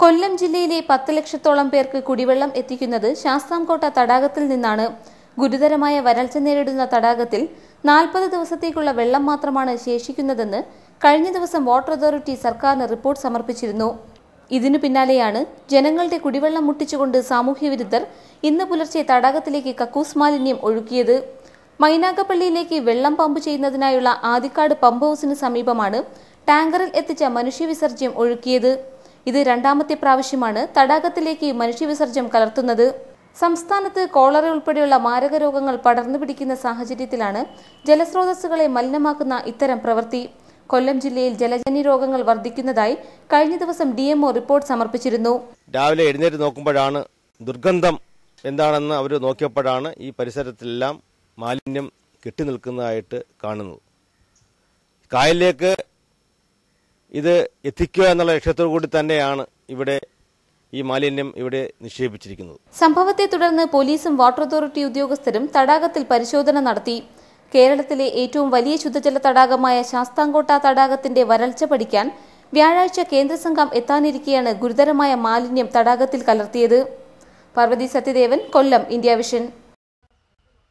കൊല്ലം ജില്ലയിലെ പത്ത് ലക്ഷത്തോളം പേർക്ക് കുടിവെള്ളം എത്തിക്കുന്നത് ശാസ്താംകോട്ട തടാകത്തിൽ നിന്നാണ്. ഗുരുതരമായ വരൾച്ച നേരിടുന്ന തടാകത്തിൽ നാൽപ്പത് ദിവസത്തേക്കുള്ള വെള്ളം മാത്രമാണ് ശേഷിക്കുന്നതെന്ന് കഴിഞ്ഞ ദിവസം വാട്ടർ അതോറിറ്റി സർക്കാരിന് റിപ്പോർട്ട് സമർപ്പിച്ചിരുന്നു. ഇതിനു പിന്നാലെയാണ് ജനങ്ങളുടെ കുടിവെള്ളം മുട്ടിച്ചുകൊണ്ട് സാമൂഹ്യവിരുദ്ധർ ഇന്ന് പുലർച്ചെ തടാകത്തിലേക്ക് കക്കൂസ് മാലിന്യം ഒഴുക്കിയത്. മൈനാഗപ്പള്ളിയിലേക്ക് വെള്ളം പമ്പ് ചെയ്യുന്നതിനായുള്ള ആദിക്കാട് പമ്പ് ഹൗസിന് സമീപമാണ് ടാങ്കറിൽ എത്തിച്ച മനുഷ്യവിസർജ്യം ഒഴുക്കിയത്. ഇത് രണ്ടാമത്തെ പ്രാവശ്യമാണ് തടാകത്തിലേക്ക് മനുഷ്യവിസർജ്യം കലർത്തുന്നത്. സംസ്ഥാനത്ത് കോളറ ഉൾപ്പെടെയുള്ള മാരക രോഗങ്ങൾ പടർന്നു പിടിക്കുന്ന സാഹചര്യത്തിലാണ് ജലസ്രോതസ്സുകളെ മലിനമാക്കുന്ന ഇത്തരം പ്രവൃത്തി. കൊല്ലം ജില്ലയിൽ ജലജന്യ രോഗങ്ങൾ വർദ്ധിക്കുന്നതായി കഴിഞ്ഞ ദിവസം ഡി റിപ്പോർട്ട് സമർപ്പിച്ചിരുന്നു. രാവിലെ എഴുന്നേറ്റ് നോക്കുമ്പോഴാണ് ദുർഗന്ധം എന്താണെന്ന് അവർ നോക്കിയപ്പോഴാണ് ഈ പരിസരത്തെല്ലാം മാലിന്യം കെട്ടി നിൽക്കുന്നതായിട്ട് കാണുന്നത്. കായലിലേക്ക് ഇത് എത്തിക്കുക എന്നുള്ള ലക്ഷ്യത്തോടു കൂടി തന്നെയാണ് ഇവിടെ ഈ മാലിന്യം ഇവിടെ നിക്ഷേപിച്ചിരിക്കുന്നത്. സംഭവത്തെ തുടർന്ന് പോലീസും വാട്ടർ അതോറിറ്റി ഉദ്യോഗസ്ഥരും തടാകത്തിൽ പരിശോധന നടത്തി. കേരളത്തിലെ ഏറ്റവും വലിയ ശുദ്ധജല തടാകമായ ശാസ്താംകോട്ട തടാകത്തിന്റെ വരൾച്ച പഠിക്കാൻ വ്യാഴാഴ്ച കേന്ദ്ര സംഘം എത്താനിരിക്കെയാണ് ഗുരുതരമായ മാലിന്യം തടാകത്തിൽ കലർത്തിയത്. Parvathy Sathyadevan Kollam India vision.